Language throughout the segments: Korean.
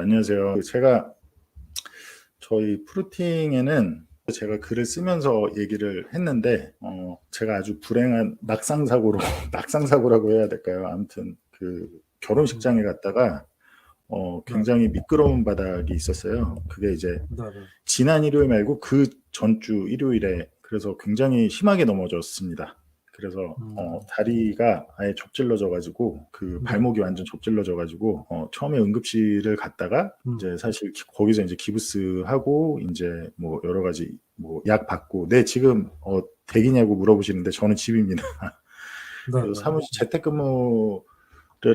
안녕하세요. 제가 저희 프루팅에는 제가 글을 쓰면서 얘기를 했는데 어, 제가 아주 불행한 낙상 사고로 낙상 사고라고 해야 될까요? 아무튼 그 결혼식장에 갔다가 어, 굉장히 미끄러운 바닥이 있었어요. 그게 이제 네, 네. 지난 일요일 말고 그 전주 일요일에 그래서 굉장히 심하게 넘어졌습니다. 그래서 음. 어, 다리가 아예 접질러져 가지고 그 네. 발목이 완전 접질러져 가지고 어, 처음에 응급실을 갔다가 음. 이제 사실 기- 거기서 이제 기부스 하고 이제 뭐 여러 가지 뭐 약 받고 네 지금 어 대기냐고 물어보시는데 저는 집입니다. 네, 네. 사무실 재택근무를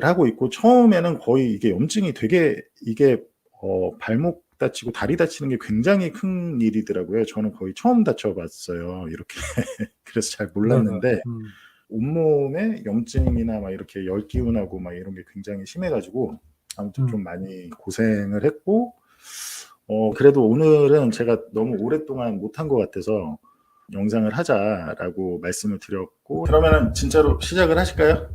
하고 있고 처음에는 거의 이게 염증이 되게 이게 어, 발목 다치고 다리 다치는 게 굉장히 큰 일이더라고요. 저는 거의 처음 다쳐봤어요. 이렇게 그래서 잘 몰랐는데. 음. 온몸에 염증이나 막 이렇게 열 기운하고 막 이런 게 굉장히 심해가지고 아무튼 음. 좀 많이 고생을 했고 어 그래도 오늘은 제가 너무 오랫동안 못한 것 같아서 영상을 하자라고 말씀을 드렸고 그러면은 진짜로 시작을 하실까요?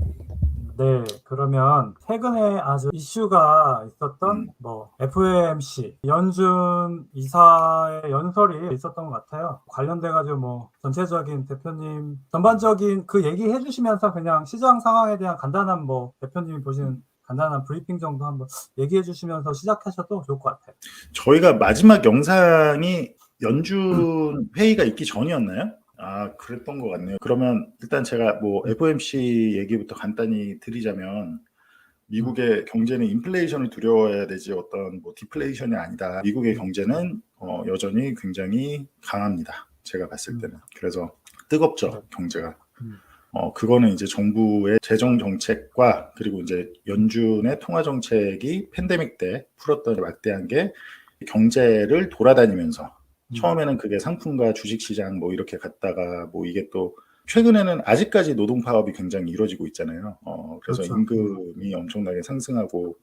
네, 그러면 최근에 아주 이슈가 있었던 음. 뭐 FOMC 연준 이사의 연설이 있었던 것 같아요. 관련돼 가지고 뭐 전체적인 대표님 전반적인 그 얘기 해 주시면서 그냥 시장 상황에 대한 간단한 뭐 대표님이 보시는 간단한 브리핑 정도 한번 얘기해 주시면서 시작하셔도 좋을 것 같아요. 저희가 마지막 영상이 연준 회의가 있기 전이었나요? 아, 그랬던 것 같네요. 그러면 일단 제가 뭐 FOMC 얘기부터 간단히 드리자면 미국의 경제는 인플레이션을 두려워해야 되지 어떤 뭐 디플레이션이 아니다. 미국의 경제는 어, 여전히 굉장히 강합니다. 제가 봤을 때는. 그래서 뜨겁죠, 경제가. 음. 어, 그거는 이제 정부의 재정 정책과 그리고 이제 연준의 통화 정책이 팬데믹 때 풀었던 막대한 게 경제를 돌아다니면서 음. 처음에는 그게 상품과 주식 시장 뭐 이렇게 갔다가 뭐 이게 또 최근에는 아직까지 노동 파업이 굉장히 이루어지고 있잖아요. 어, 그래서 그렇죠. 임금이 엄청나게 상승하고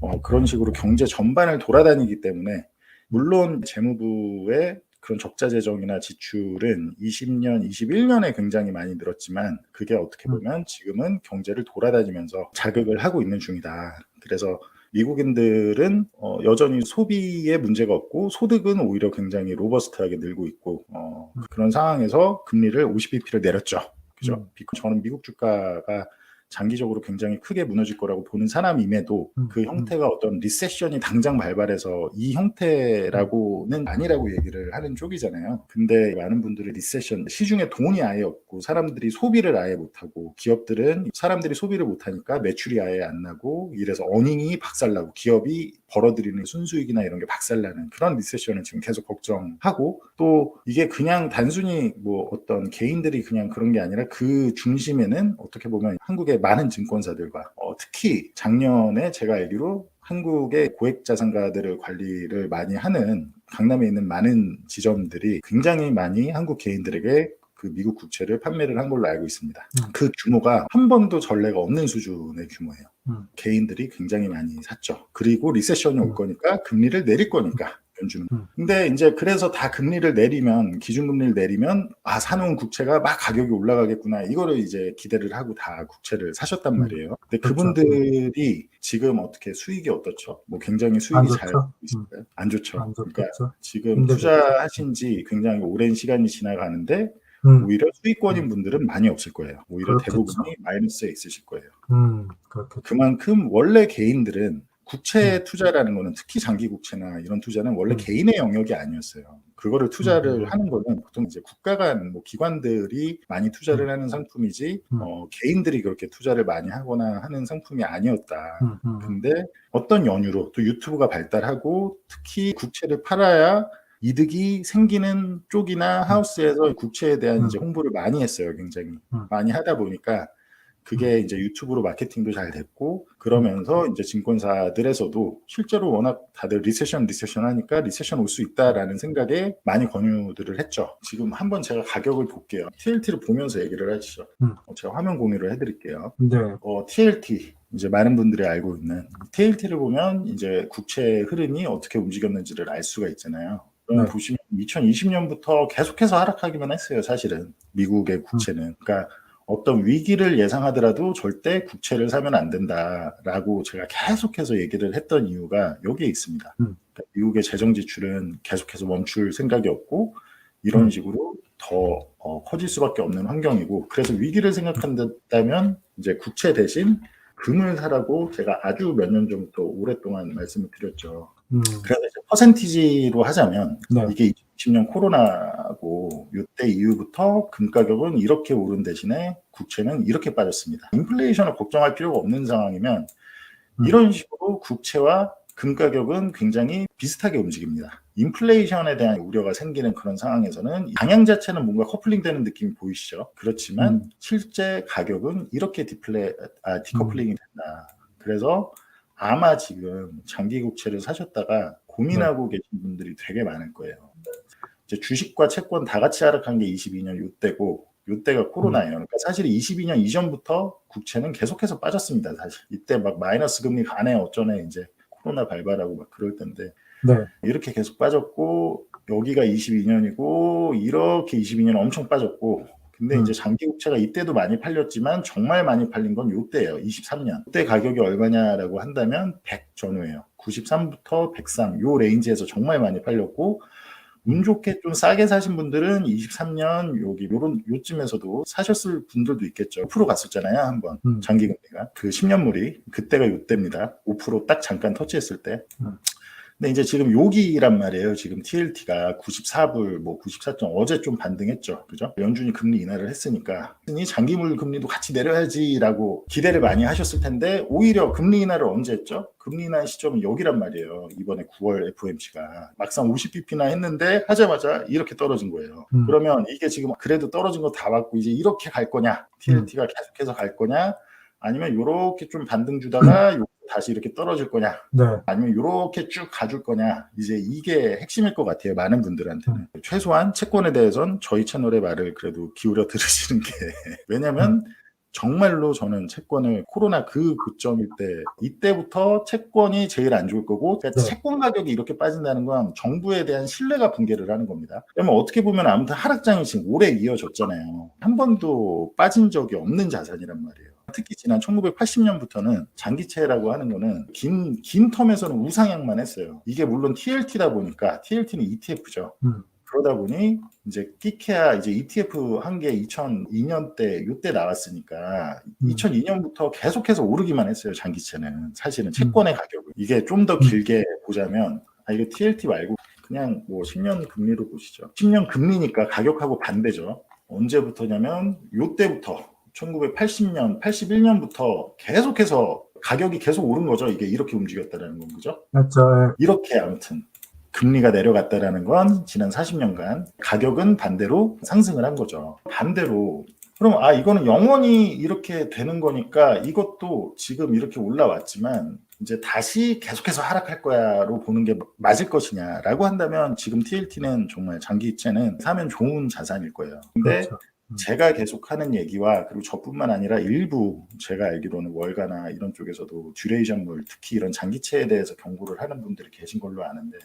어, 그런 식으로 경제 전반을 돌아다니기 때문에 물론 재무부의 그런 적자 재정이나 지출은 20년, 21년에 굉장히 많이 늘었지만 그게 어떻게 음. 보면 지금은 경제를 돌아다니면서 자극을 하고 있는 중이다. 그래서 미국인들은 어, 여전히 소비에 문제가 없고 소득은 오히려 굉장히 로버스트하게 늘고 있고 어, 음. 그런 상황에서 금리를 50bp를 내렸죠. 그죠? 음. 비- 저는 미국 주가가 장기적으로 굉장히 크게 무너질 거라고 보는 사람임에도 음, 그 형태가 어떤 리세션이 당장 발발해서 이 형태라고는 아니라고 얘기를 하는 쪽이잖아요. 근데 많은 분들이 리세션 시중에 돈이 아예 없고 사람들이 소비를 아예 못하고 기업들은 사람들이 소비를 못하니까 매출이 아예 안 나고 이래서 어닝이 박살나고 기업이 벌어들이는 순수익이나 이런 게 박살나는 그런 리세션을 지금 계속 걱정하고 또 이게 그냥 단순히 뭐 어떤 개인들이 그냥 그런 게 아니라 그 중심에는 어떻게 보면 한국의 많은 증권사들과 어, 특히 작년에 제가 알기로 한국의 고액 자산가들을 관리를 많이 하는 강남에 있는 많은 지점들이 굉장히 많이 한국 개인들에게 그 미국 국채를 판매를 한 걸로 알고 있습니다. 음. 그 규모가 한 번도 전례가 없는 수준의 규모예요. 음. 개인들이 굉장히 많이 샀죠. 그리고 리세션이 올 음. 거니까 금리를 내릴 거니까 연준은. 음. 근데 이제 그래서 다 금리를 내리면 기준금리를 내리면 아 사놓은 국채가 막 가격이 올라가겠구나 이거를 이제 기대를 하고 다 국채를 사셨단 음. 말이에요. 근데 그렇죠. 그분들이 지금 어떻게 수익이 어떻죠? 뭐 굉장히 안 수익이 좋죠. 잘 있을까요? 안 좋죠. 안 그러니까 좋겠죠. 지금 힘들죠. 투자하신 지 굉장히 오랜 시간이 지나가는데 음, 오히려 수익권인 분들은 많이 없을 거예요. 오히려 그렇겠죠. 대부분이 마이너스에 있으실 거예요. 음, 그렇겠죠. 그만큼 원래 개인들은 국채 투자라는 거는 특히 장기 국채나 이런 투자는 원래 음. 개인의 영역이 아니었어요. 그거를 투자를 음. 하는 거는 보통 이제 국가 간 뭐 기관들이 많이 투자를 하는 상품이지 음. 어, 개인들이 그렇게 투자를 많이 하거나 하는 상품이 아니었다. 음, 음, 음. 근데 어떤 연유로 또 유튜브가 발달하고 특히 국채를 팔아야 이득이 생기는 쪽이나 하우스에서 국채에 대한 음. 이제 홍보를 많이 했어요. 굉장히 음. 많이 하다 보니까 그게 이제 유튜브로 마케팅도 잘 됐고 그러면서 이제 증권사들에서도 실제로 워낙 다들 리세션 리세션 하니까 리세션 올 수 있다라는 생각에 많이 권유들을 했죠. 지금 한번 제가 가격을 볼게요. TLT를 보면서 얘기를 하시죠. 음. 어, 제가 화면 공유를 해드릴게요. 네. 어, TLT 이제 많은 분들이 알고 있는 TLT를 보면 이제 국채 흐름이 어떻게 움직였는지를 알 수가 있잖아요. 네. 보시면 2020년부터 계속해서 하락하기만 했어요, 사실은 미국의 국채는. 그러니까 어떤 위기를 예상하더라도 절대 국채를 사면 안 된다라고 제가 계속해서 얘기를 했던 이유가 여기에 있습니다. 음. 그러니까 미국의 재정 지출은 계속해서 멈출 생각이 없고 이런 음. 식으로 더 어, 커질 수밖에 없는 환경이고 그래서 위기를 생각한다면 이제 국채 대신 금을 사라고 제가 아주 몇 년 전부터 오랫동안 말씀을 드렸죠. 음, 그래서 이제 퍼센티지로 하자면 네. 이게 2020년 코로나고 이때 이후부터 금 가격은 이렇게 오른 대신에 국채는 이렇게 빠졌습니다. 인플레이션을 걱정할 필요가 없는 상황이면 음. 이런 식으로 국채와 금 가격은 굉장히 비슷하게 움직입니다. 인플레이션에 대한 우려가 생기는 그런 상황에서는 방향 자체는 뭔가 커플링 되는 느낌이 보이시죠? 그렇지만 음. 실제 가격은 이렇게 디플레, 아, 디커플링이 된다. 그래서 아마 지금 장기 국채를 사셨다가 고민하고 네. 계신 분들이 되게 많을 거예요. 이제 주식과 채권 다 같이 하락한 게 22년 이때고 이때가 코로나예요. 그러니까 사실 22년 이전부터 국채는 계속해서 빠졌습니다. 사실 이때 막 마이너스 금리 가네 어쩌네 이제 코로나 발발하고 막 그럴 텐데 네. 이렇게 계속 빠졌고 여기가 22년이고 이렇게 22년 엄청 빠졌고 근데 음. 이제 장기 국채가 이때도 많이 팔렸지만 정말 많이 팔린 건 이때예요. 23년. 그때 가격이 얼마냐라고 한다면 100 전후예요. 93부터 103 요 레인지에서 정말 많이 팔렸고 운 좋게 좀 싸게 사신 분들은 23년 여기 요런 요쯤에서도 사셨을 분들도 있겠죠. 5% 갔었잖아요, 한번. 음. 장기 금리가. 그 10년물이 그때가 요때입니다. 5%딱 잠깐 터치했을 때. 음. 근데 이제 지금 여기란 말이에요. 지금 TLT가 94불, 뭐 94점 어제 좀 반등했죠. 그죠? 연준이 금리 인하를 했으니까. 이 장기물 금리도 같이 내려야지라고 기대를 많이 하셨을 텐데 오히려 금리 인하를 언제 했죠? 금리 인하 시점은 여기란 말이에요. 이번에 9월 FOMC가 막상 50bp나 했는데 하자마자 이렇게 떨어진 거예요. 음. 그러면 이게 지금 그래도 떨어진 거다 받고 이제 이렇게 갈 거냐? TLT가 계속해서 갈 거냐? 아니면 이렇게 좀 반등 주다가 요- 다시 이렇게 떨어질 거냐? 네. 아니면 이렇게 쭉 가줄 거냐 이제 이게 핵심일 것 같아요 많은 분들한테는 최소한 채권에 대해선 저희 채널의 말을 그래도 기울여 들으시는 게 왜냐면 정말로 저는 채권을 코로나 그 고점일 때 이때부터 채권이 제일 안 좋을 거고 그러니까 네. 채권 가격이 이렇게 빠진다는 건 정부에 대한 신뢰가 붕괴를 하는 겁니다. 그러면 어떻게 보면 아무튼 하락장이 지금 오래 이어졌잖아요. 한 번도 빠진 적이 없는 자산이란 말이에요. 특히 지난 1980년부터는 장기채라고 하는 거는 긴, 긴 텀에서는 우상향만 했어요. 이게 물론 TLT다 보니까 TLT는 ETF죠. 음. 그러다 보니 이제 끼케야 이제 ETF 한게 2002년 때 이때 나왔으니까 음. 2002년부터 계속해서 오르기만 했어요. 장기채는 사실은 채권의 가격은 이게 좀 더 길게 보자면 아 이거 TLT 말고 그냥 뭐 10년 금리로 보시죠. 10년 금리니까 가격하고 반대죠. 언제부터냐면 요때부터 1980년, 81년부터 계속해서 가격이 계속 오른 거죠. 이게 이렇게 움직였다라는 건 거죠. 맞죠. 예. 이렇게 아무튼 금리가 내려갔다라는 건 지난 40년간 가격은 반대로 상승을 한 거죠. 반대로 그럼 아 이거는 영원히 이렇게 되는 거니까 이것도 지금 이렇게 올라왔지만 이제 다시 계속해서 하락할 거야로 보는 게 맞을 것이냐라고 한다면 지금 TLT는 정말 장기채는 사면 좋은 자산일 거예요. 근데 그렇죠. 제가 계속 하는 얘기와 그리고 저뿐만 아니라 일부 제가 알기로는 월가나 이런 쪽에서도 듀레이션물 특히 이런 장기채에 대해서 경고를 하는 분들이 계신 걸로 아는데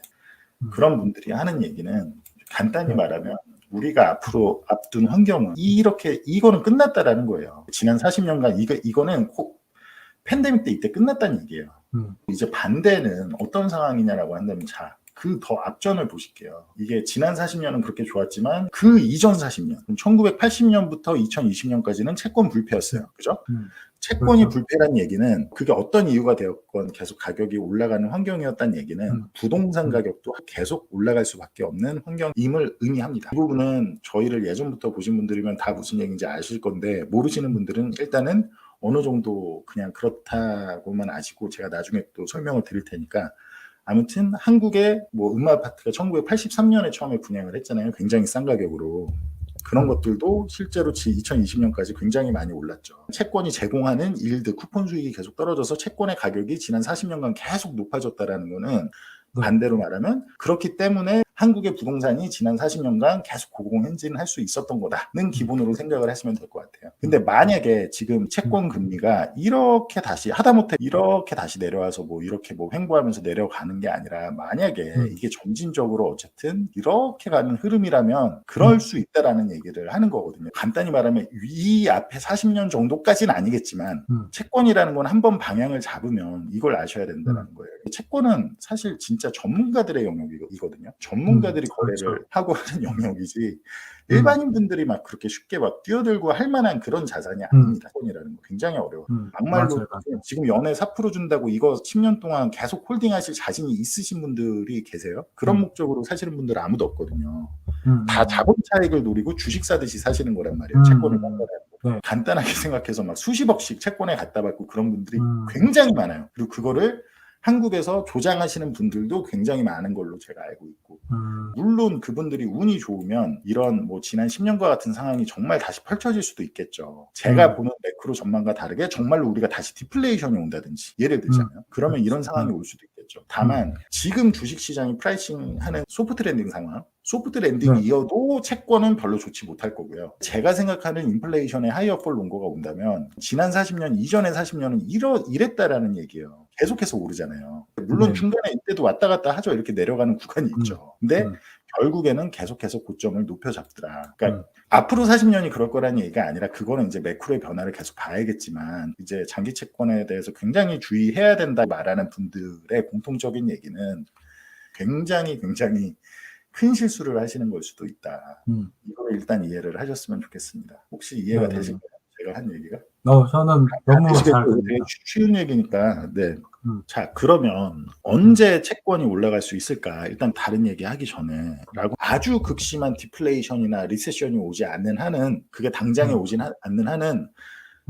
음. 그런 분들이 하는 얘기는 간단히 네. 말하면 우리가 앞으로 앞둔 환경은 이렇게 이거는 끝났다라는 거예요. 지난 40년간 이거 이거는 코- 팬데믹 때 이때 끝났다는 얘기예요. 음. 이제 반대는 어떤 상황이냐라고 한다면 자. 그 더 앞전을 보실게요. 이게 지난 40년은 그렇게 좋았지만 그 이전 40년, 1980년부터 2020년까지는 채권 불패였어요. 그죠? 음. 채권이 그렇죠. 불패란 얘기는 그게 어떤 이유가 되었건 계속 가격이 올라가는 환경이었다는 얘기는 음. 부동산 음. 가격도 계속 올라갈 수밖에 없는 환경임을 의미합니다. 이 부분은 저희를 예전부터 보신 분들이면 다 무슨 얘기인지 아실 건데 모르시는 분들은 일단은 어느 정도 그냥 그렇다고만 아시고 제가 나중에 또 설명을 드릴 테니까 아무튼 한국의 뭐 음마 아파트가 1983년에 처음에 분양을 했잖아요. 굉장히 싼 가격으로. 그런 것들도 실제로 2020년까지 굉장히 많이 올랐죠. 채권이 제공하는 일드 쿠폰 수익이 계속 떨어져서 채권의 가격이 지난 40년간 계속 높아졌다라는 거는 네. 반대로 말하면 그렇기 때문에 한국의 부동산이 지난 40년간 계속 고공행진할 수 있었던 거다는 기본으로 생각을 했으면 될 것 같아요. 근데 만약에 지금 채권 금리가 이렇게 다시 하다못해 이렇게 다시 내려와서 뭐 이렇게 뭐 횡보하면서 내려가는 게 아니라 만약에 음. 이게 점진적으로 어쨌든 이렇게 가는 흐름이라면 그럴 음. 수 있다라는 얘기를 하는 거거든요. 간단히 말하면 이 앞에 40년 정도까지는 아니겠지만 음. 채권이라는 건 한 번 방향을 잡으면 이걸 아셔야 된다는 음. 거예요. 채권은 사실 진짜 전문가들의 영역이거든요. 전 문가들이 음, 거래를 그렇죠. 하고 하는 영역이지 음. 일반인 분들이 막 그렇게 쉽게 막 뛰어들고 할 만한 그런 자산이 음. 아닙니다. 채권이라는 거 굉장히 어려워요. 음, 막말로 맞아요, 맞아요. 지금 연애 4% 준다고 이거 10년 동안 계속 홀딩하실 자신이 있으신 분들이 계세요. 그런 음. 목적으로 사시는 분들은 아무도 없거든요. 음, 다 음. 자본 차익을 노리고 주식 사듯이 사시는 거란 말이에요. 음. 채권을 받고. 네. 간단하게 생각해서 막 수십억씩 채권에 갖다 받고 그런 분들이 음. 굉장히 많아요. 그리고 그거를 한국에서 조장하시는 분들도 굉장히 많은 걸로 제가 알고 있고. 음, 물론 그분들이 운이 좋으면 이런 뭐 지난 10년과 같은 상황이 정말 다시 펼쳐질 수도 있겠죠. 제가 음. 보는 매크로 전망과 다르게 정말로 우리가 다시 디플레이션이 온다든지 예를 들자면 그러면 이런 상황이 올 수도 있 겠죠. 다만 지금 주식 시장이 프라이싱하는 소프트 랜딩 상황 소프트 랜딩이 네. 이어도 채권은 별로 좋지 못할 거고요. 제가 생각하는 인플레이션의 하이어 폴 롱고가 온다면 지난 40년 이전의 40년은 이러, 이랬다라는 얘기예요. 계속해서 오르잖아요. 물론 네. 중간에 이때도 왔다 갔다 하죠. 이렇게 내려가는 구간이 있죠. 근데 음. 결국에는 계속해서 고점을 높여 잡더라. 그러니까 음. 앞으로 40년이 그럴 거라는 얘기가 아니라 그거는 이제 매크로의 변화를 계속 봐야겠지만 이제 장기 채권에 대해서 굉장히 주의해야 된다 말하는 분들의 공통적인 얘기는 굉장히 굉장히 큰 실수를 하시는 걸 수도 있다. 음. 이거를 일단 이해를 하셨으면 좋겠습니다. 혹시 이해가 네. 되실까요? 제가 한 얘기가? 어, 저는 너무 잘 되게. 쉬운 얘기니까. 네. 음. 자, 그러면 언제 채권이 올라갈 수 있을까? 일단 다른 얘기 하기 전에 라고 아주 극심한 디플레이션이나 리세션이 오지 않는 한은 그게 당장에 음. 오진 하- 않는 한은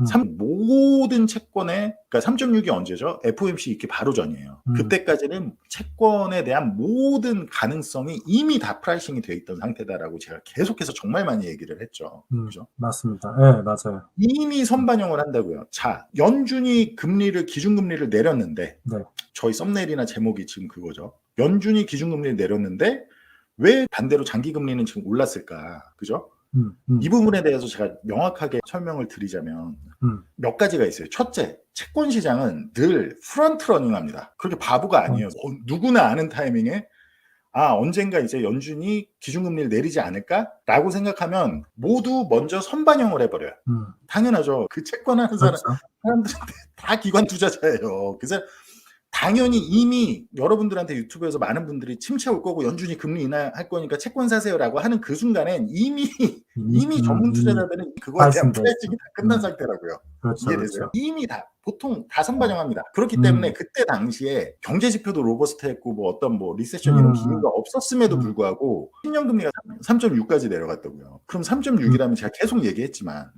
음. 삼- 모든 채권에 그러니까 3.6이 언제죠? FOMC 있기 바로 전이에요. 음. 그때까지는 채권에 대한 모든 가능성이 이미 다 프라이싱이 돼 있던 상태다라고 제가 계속해서 정말 많이 얘기를 했죠. 음, 그죠? 맞습니다. 네, 맞아요. 이미 선반영을 한다고요. 자, 연준이 금리를 기준금리를 내렸는데 네. 저희 썸네일이나 제목이 지금 그거죠. 연준이 기준금리를 내렸는데 왜 반대로 장기금리는 지금 올랐을까? 그죠? 음, 음, 이 부분에 대해서 제가 명확하게 설명을 드리자면 음. 몇 가지가 있어요. 첫째, 채권 시장은 늘 프런트 러닝합니다. 그렇게 바보가 아니에요. 어, 누구나 아는 타이밍에 아 언젠가 이제 연준이 기준금리를 내리지 않을까라고 생각하면 모두 먼저 선반영을 해버려요. 음, 당연하죠. 그 채권 하는 사람 그렇죠. 사람들한테 다 기관 투자자예요. 그래서 당연히 이미 여러분들한테 유튜브에서 많은 분들이 침체 올 거고 연준이 금리 인하할 거니까 채권 사세요라고 하는 그 순간엔 이미 이미 음, 전문 음, 투자자들은 그거에 대한. 프라이징이 다 끝난 음. 상태라고요. 그렇죠, 이해되세요? 그렇죠. 이미 다 보통 다 선반영합니다. 그렇기 음. 때문에 그때 당시에 경제 지표도 로버스트했고 뭐 어떤 뭐 리세션 이런 음. 기미가 없었음에도 음. 불구하고 10년 금리가 3.6까지 내려갔다고요. 그럼 3.6이라면 제가 계속 얘기했지만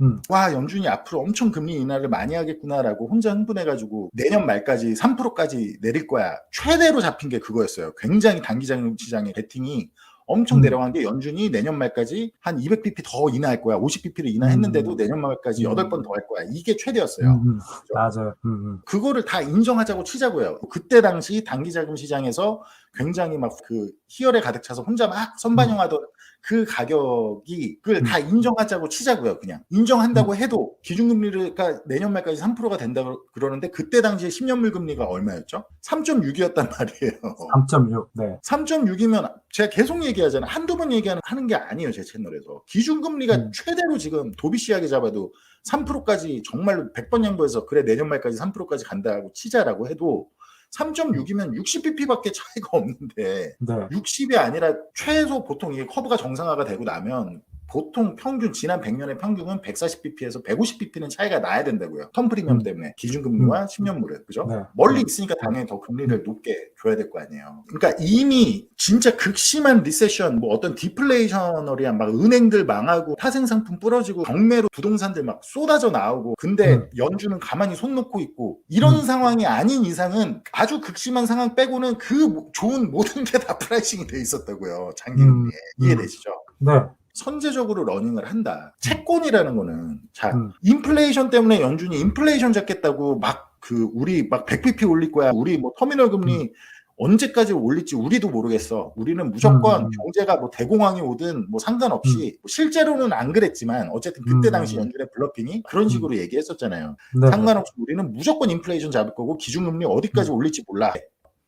음. 와 연준이 앞으로 엄청 금리 인하를 많이 하겠구나라고 혼자 흥분해가지고 내년 말까지 3%까지 내릴 거야 최대로 잡힌 게 그거였어요. 굉장히 단기장 시장의 베팅이 엄청 음. 내려간 게 연준이 내년 말까지 한 200bp 더 인하할 거야. 50bp를 인하했는데도 음. 내년 말까지 음. 8번 더 할 거야. 이게 최대였어요. 음, 음. 맞아요. 음, 음. 그거를 다 인정하자고 치자고요. 그때 당시 단기 자금 시장에서 굉장히 막 그 희열에 가득 차서 혼자 막 선반영하던 그 가격이 그걸 다 인정하자고 치자고요. 그냥 인정한다고 해도 기준금리가 내년 말까지 3%가 된다 고 그러는데 그때 당시에 10년 물 금리가 얼마였죠? 3.6이었단 말이에요. 3.6. 네. 3.6이면 제가 계속 얘기하잖아요. 한두 번 얘기하는 하는 게 아니에요, 제 채널에서. 기준금리가 음. 최대로 지금 도비시하게 잡아도 3%까지 정말로 100번 양보해서 그래 내년 말까지 3%까지 간다고 치자라고 해도 3.6이면 60bp밖에 차이가 없는데 네. 60이 아니라 최소 보통 이게 커브가 정상화가 되고 나면 보통 평균 지난 100년의 평균은 140bp에서 150bp는 차이가 나야 된다고요. 턴 프리미엄 음. 때문에 기준금리와 10년물은 그죠? 네. 멀리 있으니까 당연히 더 금리를 높게 줘야 될 거 아니에요. 그러니까 이미 진짜 극심한 리세션, 뭐 어떤 디플레이셔너리한 막 은행들 망하고 타생상품 부러지고 경매로 부동산들 막 쏟아져 나오고 근데 음. 연준은 가만히 손 놓고 있고 이런 음. 상황이 아닌 이상은 아주 극심한 상황 빼고는 그 모- 좋은 모든 게 다 프라이싱이 돼 있었다고요. 장기금리에. 음. 이해되시죠? 네. 선제적으로 러닝을 한다. 채권이라는 거는 자 음. 인플레이션 때문에 연준이 인플레이션 잡겠다고 막 그 우리 막 100bp 올릴 거야. 우리 뭐 터미널 금리 언제까지 올릴지 우리도 모르겠어. 우리는 무조건 음. 경제가 뭐 대공황이 오든 뭐 상관없이 뭐 실제로는 안 그랬지만 어쨌든 그때 음. 당시 연준의 블러핑이 그런 식으로 얘기했었잖아요. 네. 상관없이 우리는 무조건 인플레이션 잡을 거고 기준금리 어디까지 올릴지 몰라.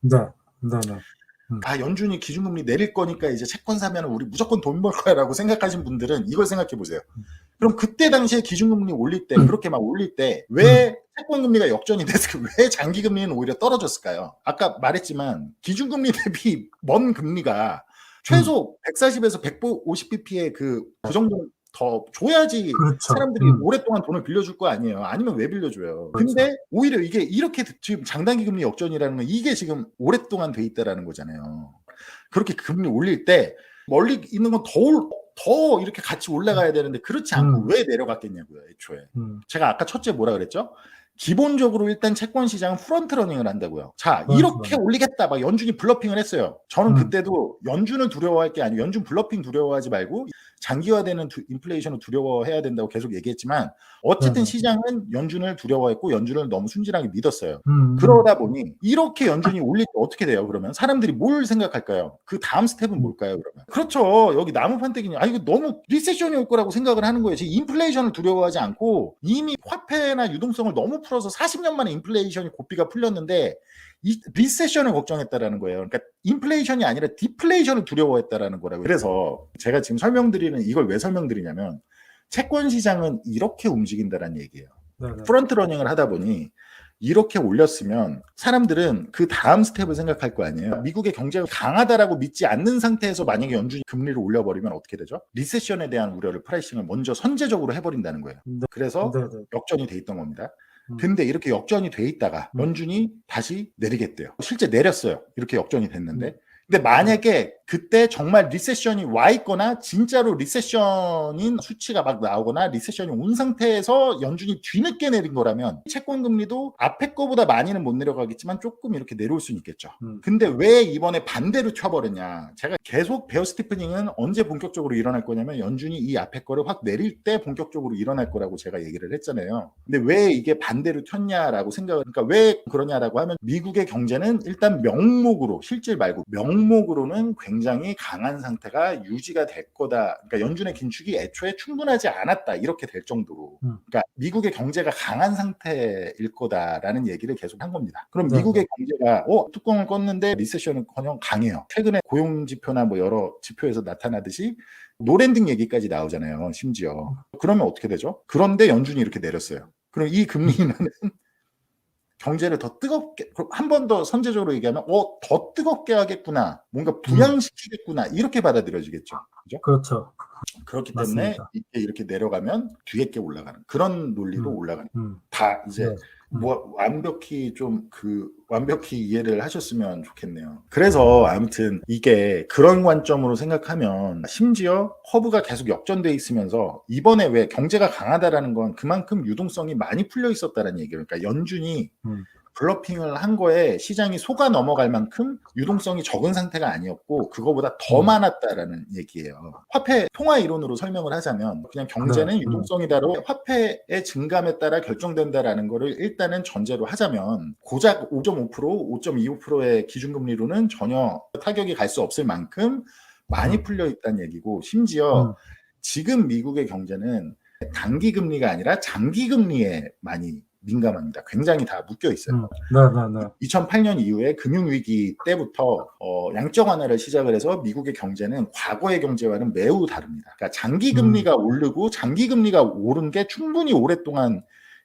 네. 네. 네. 아 연준이 기준금리 내릴 거니까 이제 채권 사면 우리 무조건 돈 벌 거야라고 생각하신 분들은 이걸 생각해 보세요. 그럼 그때 당시에 기준금리 올릴 때 그렇게 막 올릴 때 왜 채권금리가 역전이 돼서 왜 장기금리는 오히려 떨어졌을까요? 아까 말했지만 기준금리 대비 먼 금리가 최소 140에서 150bp의 그, 그 정도 더 줘야지 그렇죠. 사람들이 음. 오랫동안 돈을 빌려줄 거 아니에요. 아니면 왜 빌려줘요? 그렇죠. 근데 오히려 이게 이렇게 지금 장단기 금리 역전이라는 건 이게 지금 오랫동안 돼 있다라는 거잖아요. 그렇게 금리 올릴 때 멀리 있는 건더 더 이렇게 같이 올라가야 되는데 그렇지 않고 음. 왜 내려갔겠냐고요, 애초에. 음. 제가 아까 첫째 뭐라 그랬죠? 기본적으로 일단 채권 시장은 프런트 러닝을 한다고요. 자, 프런트 이렇게 러닝. 올리겠다. 막 연준이 블러핑을 했어요. 저는 음. 그때도 연준을 두려워할 게 아니고 연준 블러핑 두려워하지 말고 장기화되는 두- 인플레이션을 두려워해야 된다고 계속 얘기했지만 어쨌든 네네. 시장은 연준을 두려워했고 연준을 너무 순진하게 믿었어요. 음. 그러다 보니 이렇게 연준이 올릴 때 어떻게 돼요? 그러면 사람들이 뭘 생각할까요? 그 다음 스텝은 뭘까요? 그러면 그렇죠. 여기 나무 판때기니 아 이거 너무 리세션이 올 거라고 생각을 하는 거예요. 지금 인플레이션을 두려워하지 않고 이미 화폐나 유동성을 너무 풀어서 40년 만에 인플레이션이 고삐가 풀렸는데 이 리세션을 걱정했다라는 거예요. 그러니까 인플레이션이 아니라 디플레이션을 두려워했다라는 거라고. 그래서 제가 지금 설명드리는 이걸 왜 설명드리냐면 채권 시장은 이렇게 움직인다라는 얘기예요. 네네. 프런트 러닝을 하다 보니 이렇게 올렸으면 사람들은 그 다음 스텝을 생각할 거 아니에요. 미국의 경제가 강하다라고 믿지 않는 상태에서 만약에 연준이 금리를 올려버리면 어떻게 되죠? 리세션에 대한 우려를 프라이싱을 먼저 선제적으로 해버린다는 거예요. 네. 그래서 네네. 역전이 돼 있던 겁니다. 음. 근데 이렇게 역전이 돼 있다가 음. 연준이 다시 내리겠대요. 실제 내렸어요. 이렇게 역전이 됐는데. 음. 근데 만약에 그때 정말 리세션이 와 있거나 진짜로 리세션인 수치가 막 나오거나 리세션이 온 상태에서 연준이 뒤늦게 내린 거라면 채권 금리도 앞에 거보다 많이는 못 내려가겠지만 조금 이렇게 내려올 수는 있겠죠. 음. 근데 왜 이번에 반대로 튀어버렸냐? 제가 계속 베어 스티프닝은 언제 본격적으로 일어날 거냐면 연준이 이 앞에 거를 확 내릴 때 본격적으로 일어날 거라고 제가 얘기를 했잖아요. 근데 왜 이게 반대로 튀었냐라고 생각을 그러니까 왜 그러냐라고 하면 미국의 경제는 일단 명목으로 실질 말고 명 목으로는 굉장히 강한 상태가 유지가 될 거다. 그러니까 연준의 긴축이 애초에 충분하지 않았다. 이렇게 될 정도로. 음. 그러니까 미국의 경제가 강한 상태일 거다라는 얘기를 계속 한 겁니다. 그럼 네. 미국의 경제가 어 뚜껑을 껐는데 리세션은커녕 강해요. 최근에 고용 지표나 뭐 여러 지표에서 나타나듯이 노랜딩 얘기까지 나오잖아요. 심지어 그러면 어떻게 되죠? 그런데 연준이 이렇게 내렸어요. 그럼 이 금리 인하는 경제를 더 뜨겁게 한 번 더 선제적으로 얘기하면 어 더 뜨겁게 하겠구나 뭔가 부양시키겠구나 이렇게 받아들여지겠죠 그죠 그렇죠. 그렇기 때문에 맞습니다. 이게 이렇게 내려가면 뒤에 게 올라가는 그런 논리로 음. 올라가는 음. 다 이제 네. 음. 뭐 완벽히 좀 그 완벽히 이해를 하셨으면 좋겠네요. 그래서 아무튼 이게 그런 관점으로 생각하면 심지어 허브가 계속 역전돼 있으면서 이번에 왜 경제가 강하다라는 건 그만큼 유동성이 많이 풀려 있었다는 얘기예요. 그러니까 연준이 음. 블러핑을 한 거에 시장이 속아 넘어갈 만큼 유동성이 적은 상태가 아니었고 그거보다 더 음. 많았다라는 얘기예요. 화폐 통화 이론으로 설명을 하자면 그냥 경제는 네. 음. 유동성이다로 화폐의 증감에 따라 결정된다라는 거를 일단은 전제로 하자면 고작 5.5% 5.25%의 기준금리로는 전혀 타격이 갈 수 없을 만큼 많이 음. 풀려 있다는 얘기고 심지어 음. 지금 미국의 경제는 단기 금리가 아니라 장기 금리에 많이 민감합니다. 굉장히 다 묶여 있어요. 음. 네네 네. 2008년 이후에 금융위기 때부터 어, 양적 완화를 시작을 해서 미국의 경제는 과거의 경제와는 매우 다릅니다. 그러니까 장기 금리가 오르고 장기 금리가 오른 게 충분히 오랫동안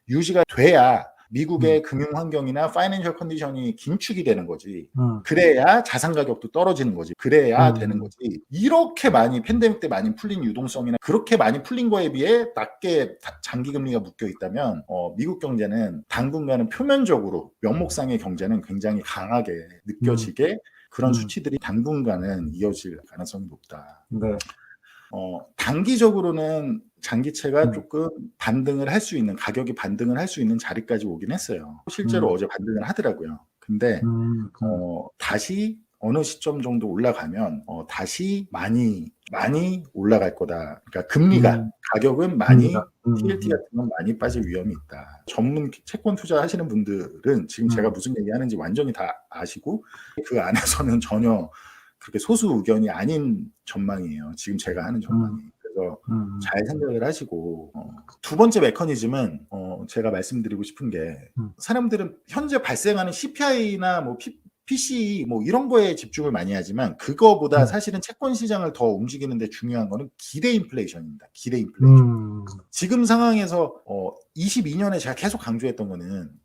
유지가 돼야 미국의 금융 환경이나 파이낸셜 컨디션이 긴축이 되는 거지. 음. 그래야 자산 가격도 떨어지는 거지. 그래야 음. 되는 거지. 이렇게 많이 팬데믹 때 많이 풀린 유동성이나 그렇게 많이 풀린 거에 비해 낮게 다- 장기 금리가 묶여 있다면 어, 미국 경제는 당분간은 표면적으로 면목상의 경제는 굉장히 강하게 느껴지게 그런 음. 수치들이 당분간은 이어질 가능성이 높다. 네. 어, 단기적으로는 장기채가 음. 조금 반등을 할 수 있는 가격이 반등을 할 수 있는 자리까지 오긴 했어요. 실제로 음. 어제 반등을 하더라고요. 근데 음. 음. 어, 다시 어느 시점 정도 올라가면 어, 다시 많이 많이 올라갈 거다. 그러니까 금리가 음. 가격은 많이. 음, TLT 같은 건 많이 빠질 위험이 있다. 전문 채권 투자 하시는 분들은 지금 제가 음. 무슨 얘기하는지 완전히 다 아시고 그 안에서는 전혀 그렇게 소수 의견이 아닌 전망이에요. 지금 제가 하는 전망이. 그래서 음, 잘 생각을 하시고 어, 두 번째 메커니즘은 어, 제가 말씀드리고 싶은 게 음. 사람들은 현재 발생하는 CPI나 뭐 P, PC 뭐 이런 거에 집중을 많이 하지만 그거보다 음. 사실은 채권 시장을 더 움직이는데 중요한 거는 기대 인플레이션입니다. 기대 인플레이션. 음, 지금 상황에서 어 22년에 제가 계속 강조했던 거는 어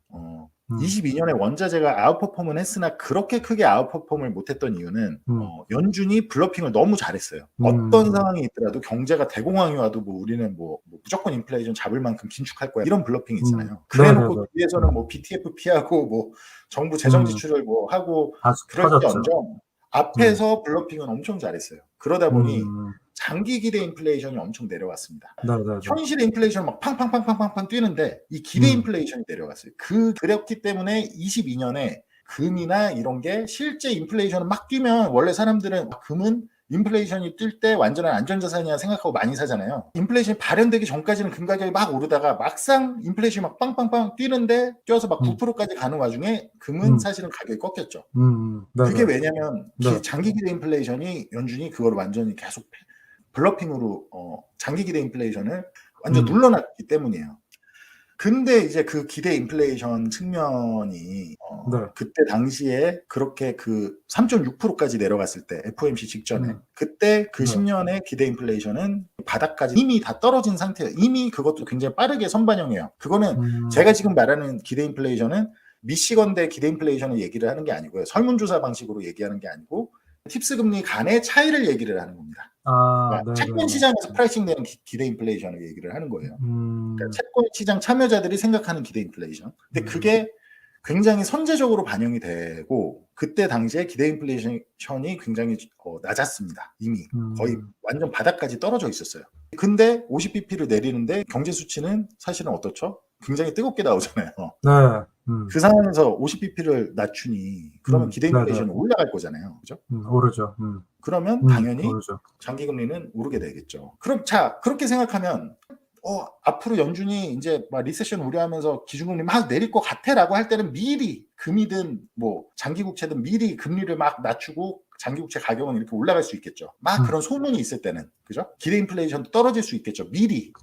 음. 22년에 원자재가 아웃퍼폼은 했으나 그렇게 크게 아웃퍼폼을 못했던 이유는 음. 어, 연준이 블러핑을 너무 잘했어요. 음. 어떤 상황이 있더라도 경제가 대공황이 와도 뭐 우리는 뭐, 뭐 무조건 인플레이션 잡을 만큼 긴축할 거야 이런 블러핑 있잖아요. 음. 그래놓고 네네네. 뒤에서는 뭐 BTF 피하고 뭐 정부 재정 음. 지출을 뭐 하고 그럴 터졌죠. 때언정 앞에서 블러핑은 엄청 잘했어요. 그러다 보니 음, 장기 기대 인플레이션이 엄청 내려왔습니다. 네 네 네. 현실의 인플레이션 막 팡팡팡팡팡팡 뛰는데 이 기대 음. 인플레이션이 내려갔어요. 그 그랬기 때문에 22년에 금이나 이런 게 실제 인플레이션은 막 뛰면 원래 사람들은 아, 금은 인플레이션이 뛸 때 완전한 안전자산이야 생각하고 많이 사잖아요. 인플레이션이 발현되기 전까지는 금 가격이 막 오르다가 막상 인플레이션이 막 빵빵빵 뛰는데 뛰어서 막 음. 9%까지 가는 와중에 금은 음. 사실은 가격이 꺾였죠. 음, 네네. 그게 왜냐면 기- 네. 장기 기대 인플레이션이 연준이 그걸 완전히 계속 패- 블러핑으로 어, 장기 기대 인플레이션을 완전 음. 눌러놨기 때문이에요. 근데 이제 그 기대 인플레이션 측면이 어, 네. 그때 당시에 그렇게 그 3.6%까지 내려갔을 때 FOMC 직전에 음. 그때 그 네. 10년의 기대 인플레이션은 바닥까지 이미 다 떨어진 상태예요. 이미 그것도 굉장히 빠르게 선반영해요. 그거는 음, 제가 지금 말하는 기대 인플레이션은 미시건대 기대 인플레이션을 얘기를 하는 게 아니고요. 설문조사 방식으로 얘기하는 게 아니고 팁스 금리 간의 차이를 얘기를 하는 겁니다. 아, 그러니까 네네. 채권 시장에서 프라이싱되는 기- 기대 인플레이션을 얘기를 하는 거예요. 음, 그러니까 채권 시장 참여자들이 생각하는 기대 인플레이션. 근데 음. 그게 굉장히 선제적으로 반영이 되고 그때 당시에 기대 인플레이션이 굉장히 어, 낮았습니다. 이미 음, 거의 완전 바닥까지 떨어져 있었어요. 근데 50bp를 내리는데 경제 수치는 사실은 어떻죠? 굉장히 뜨겁게 나오잖아요. 네. 음, 그 상황에서 50bp를 낮추니 그러면 음, 기대 네네. 인플레이션은 올라갈 거잖아요. 그죠? 음, 오르죠. 음, 그러면 음, 당연히 오르죠. 장기 금리는 오르게 되겠죠. 그럼 자 그렇게 생각하면 어 앞으로 연준이 이제 막 리세션 우려하면서 기준금리 막 내릴 것 같아라고 할 때는 미리 금이든 뭐 장기국채든 미리 금리를 막 낮추고 장기국채 가격은 이렇게 올라갈 수 있겠죠. 막 음. 그런 소문이 있을 때는 그죠? 기대 인플레이션도 떨어질 수 있겠죠. 미리.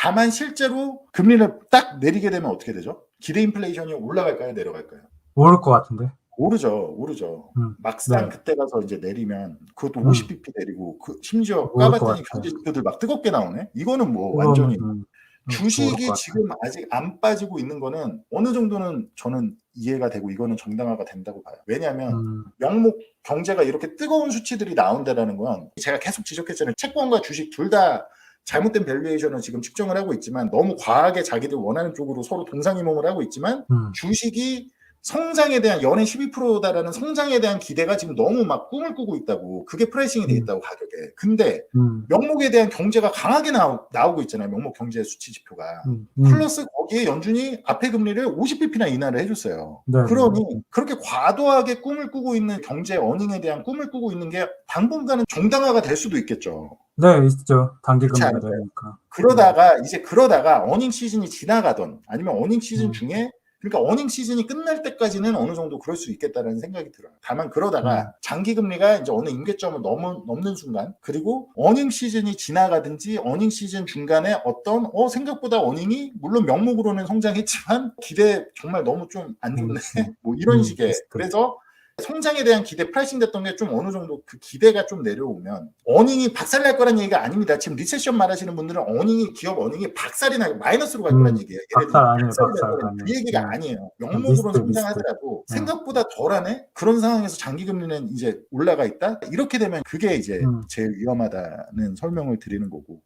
다만 실제로 금리를 딱 내리게 되면 어떻게 되죠? 기대 인플레이션이 올라갈까요? 내려갈까요? 오를 것 같은데. 오르죠, 오르죠. 음, 막상 네. 그때 가서 이제 내리면 그것도 음. 50bp 내리고 그 심지어 까봤더니. 경제 지표들 막 뜨겁게 나오네. 이거는 뭐 완전히 음, 음, 오를 주식이 것 지금 아직 안 빠지고 있는 거는 어느 정도는 저는 이해가 되고 이거는 정당화가 된다고 봐요. 왜냐하면. 음, 명목 경제가 이렇게 뜨거운 수치들이 나온다라는 건 제가 계속 지적했잖아요. 채권과 주식 둘 다 잘못된 밸류에이션을 지금 측정을 하고 있지만 너무 과하게 자기들 원하는 쪽으로 서로 동상이몽을 하고 있지만 음, 주식이 성장에 대한 연애 12%다라는 성장에 대한 기대가 지금 너무 막 꿈을 꾸고 있다고. 그게 프라이싱이 돼 음. 있다고 가격에. 근데 음, 명목에 대한 경제가 강하게 나오, 나오고 있잖아요 명목 경제 수치 지표가. 음, 음. 플러스 거기에 연준이 앞에 금리를 50bp나 인하를 해줬어요. 네, 그러니 네. 그렇게 과도하게 꿈을 꾸고 있는 경제 어닝에 대한 꿈을 꾸고 있는 게 당분간은 정당화가 될 수도 있겠죠 네, 있죠. 단기 그렇지 금리가 않을까요? 되니까. 그러다가 이제 그러다가 어닝 시즌이 지나가던 아니면 어닝 시즌 음. 중에 그러니까 어닝 시즌이 끝날 때까지는 어느 정도 그럴 수 있겠다라는 생각이 들어요. 다만 그러다가 음. 장기 금리가 이제 어느 임계점을 넘은, 넘는 순간 그리고 어닝 시즌이 지나가든지 어닝 시즌 중간에 어떤 어 생각보다 어닝이 물론 명목으로는 성장했지만 기대 정말 너무 좀 안 좋네. 음. 뭐 이런 음, 식의. 그래서 성장에 대한 기대 프라이싱 됐던 게 좀 어느 정도 그 기대가 좀 내려오면 어닝이 박살날 거란 얘기가 아닙니다. 지금 리세션 말하시는 분들은 어닝이 기업 어닝이 박살이 나 마이너스로 갈 음, 거란 얘기예요. 박살 아니에요, 박살. 그 얘기가 음. 아니에요. 명목으로 비슷해. 성장하더라도 음. 생각보다 덜하네. 그런 상황에서 장기 금리는 이제 올라가 있다. 이렇게 되면 그게 이제 음. 제일 위험하다는 설명을 드리는 거고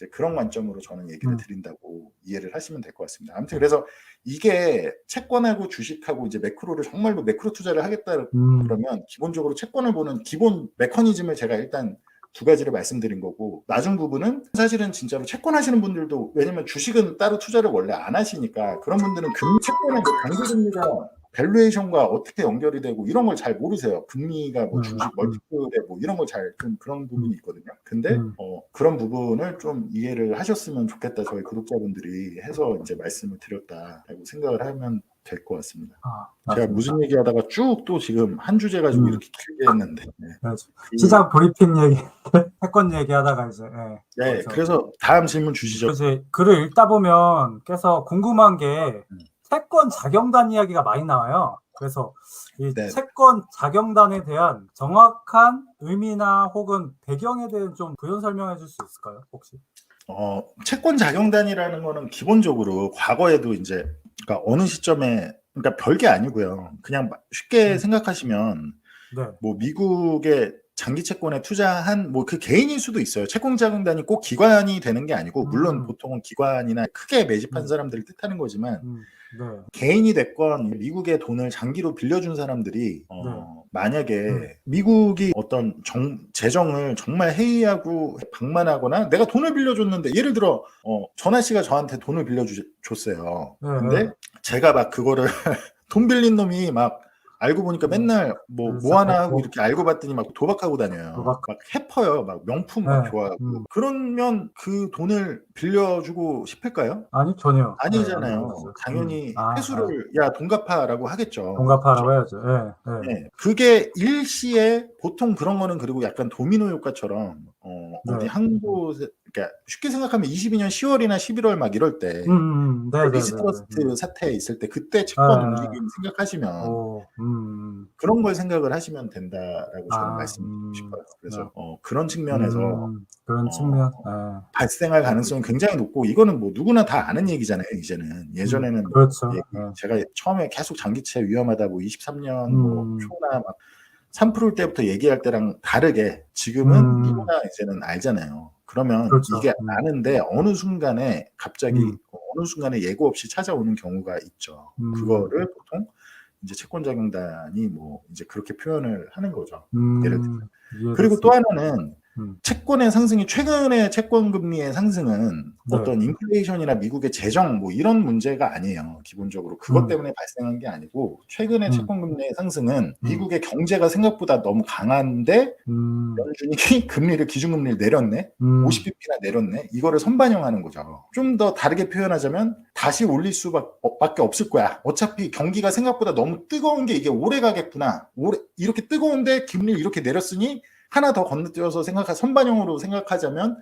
이제 그런 관점으로 저는 얘기를 음. 드린다고 이해를 하시면 될 것 같습니다. 아무튼 그래서 이게 채권하고 주식하고 이제 매크로를 정말로 매크로 투자를 하겠다 음, 그러면 기본적으로 채권을 보는 기본 메커니즘을 제가 일단 두 가지를 말씀드린 거고 나중 부분은 사실은 진짜로 채권 하시는 분들도 왜냐면 주식은 따로 투자를 원래 안 하시니까 그런 분들은 금 채권의 그 단기 금리가 밸류에이션과 어떻게 연결이 되고 이런 걸 잘 모르세요. 금리가 뭐 음, 주식 음. 멀티플에 뭐 이런 걸 잘 좀 그런 부분이 있거든요. 근데 음. 어, 그런 부분을 좀 이해를 하셨으면 좋겠다. 저희 구독자분들이 해서 이제 말씀을 드렸다라고 생각을 하면 될 것 같습니다. 아, 제가. 무슨 얘기하다가 쭉 또 지금 한 주제 가지고 음. 이렇게 길게 했는데. 네. 그래서 시장 브리핑 얘기, 패권 얘기하다가 이제 예. 네, 그래서- 그래서 다음 질문 주시죠. 이제 글을 읽다 보면 계속 궁금한 게 음. 채권 자경단 이야기가 많이 나와요. 그래서 이 네. 채권 자경단에 대한 정확한 의미나 혹은 배경에 대한 좀 부연 설명해 줄 수 있을까요? 혹시? 어, 채권 자경단이라는 거는 기본적으로 과거에도 이제 그러니까 어느 시점에 그러니까 별게 아니고요. 그냥 마- 쉽게 음. 생각하시면 네. 뭐 미국의 장기 채권에 투자한 뭐 그 개인일 수도 있어요. 채권 자경단이 꼭 기관이 되는 게 아니고 물론 음. 보통은 기관이나 크게 매집한 음. 사람들을 뜻하는 거지만 음, 네. 개인이 됐건 미국의 돈을 장기로 빌려준 사람들이 어, 네. 만약에 음. 미국이 어떤 정, 재정을 정말 해이하고 방만하거나 내가 돈을 빌려줬는데 예를 들어 어, 전하 씨가 저한테 돈을 빌려줬어요. 네, 근데 네. 제가 막 그거를 돈 빌린 놈이 막 알고 보니까 음. 맨날 뭐 그래서 뭐 하나 하고 뭐- 이렇게 알고 봤더니 막 도박하고 다녀요. 도박. 막 해퍼요. 막 명품 막 네. 좋아하고. 음. 그러면 그 돈을 빌려주고 싶을까요? 아니 전혀 아니잖아요. 네. 당연히 음. 아, 회수를 야돈 갚아라고 하겠죠. 아, 동갑하라고 해야죠. 예, 예. 네. 그게 일시에 보통 그런 거는 그리고 약간 도미노 효과처럼 어, 네. 어디 한 곳에 그러니까 쉽게 생각하면 22년 10월이나 11월 막 이럴 때 음, 음, 네, 네, 네, 리스트러스트 네. 사태 있을 때 그때 채권 아, 움직임 생각하시면 오, 음, 그런 걸 생각을 하시면 된다라고 저는 아, 말씀드리고 음, 싶어요. 그래서 네. 어, 그런 측면에서 음, 그런 어, 측면. 예. 발생할 가능성이 굉장히 높고 이거는 뭐 누구나 다 아는 얘기잖아요. 이제는 예전에는 뭐 그렇죠. 예, 예. 제가 처음에 계속 장기채 위험하다 뭐 23년 뭐 음. 초나 막 3%일 때부터 얘기할 때랑 다르게 지금은 음. 누구나 이제는 알잖아요. 그러면 그렇죠. 이게 음. 아는데 어느 순간에 갑자기 음. 어느 순간에 예고 없이 찾아오는 경우가 있죠. 음. 그거를 보통 이제 채권자경단이 뭐 이제 그렇게 표현을 하는 거죠. 음, 예를 들면. 그리고 또 하나는 음. 채권의 상승이 최근의 채권 금리의 상승은 네. 어떤 인플레이션이나 미국의 재정 뭐 이런 문제가 아니에요. 기본적으로 그것 음. 때문에 발생한 게 아니고 최근의 음. 채권 금리의 상승은 미국의 경제가 생각보다 너무 강한데 음, 연준이 금리를 기준금리를 내렸네. 음, 50bp나 내렸네. 이거를 선반영하는 거죠. 좀 더 다르게 표현하자면 다시 올릴 수밖에 없을 거야. 어차피 경기가 생각보다 너무 뜨거운 게 이게 오래 가겠구나. 오래 이렇게 뜨거운데 금리를 이렇게 내렸으니 하나 더 건너뛰어서 생각하 선반영으로 생각하자면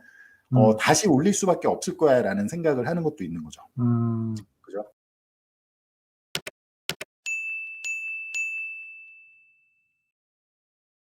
어, 음, 다시 올릴 수밖에 없을 거야라는 생각을 하는 것도 있는 거죠. 음,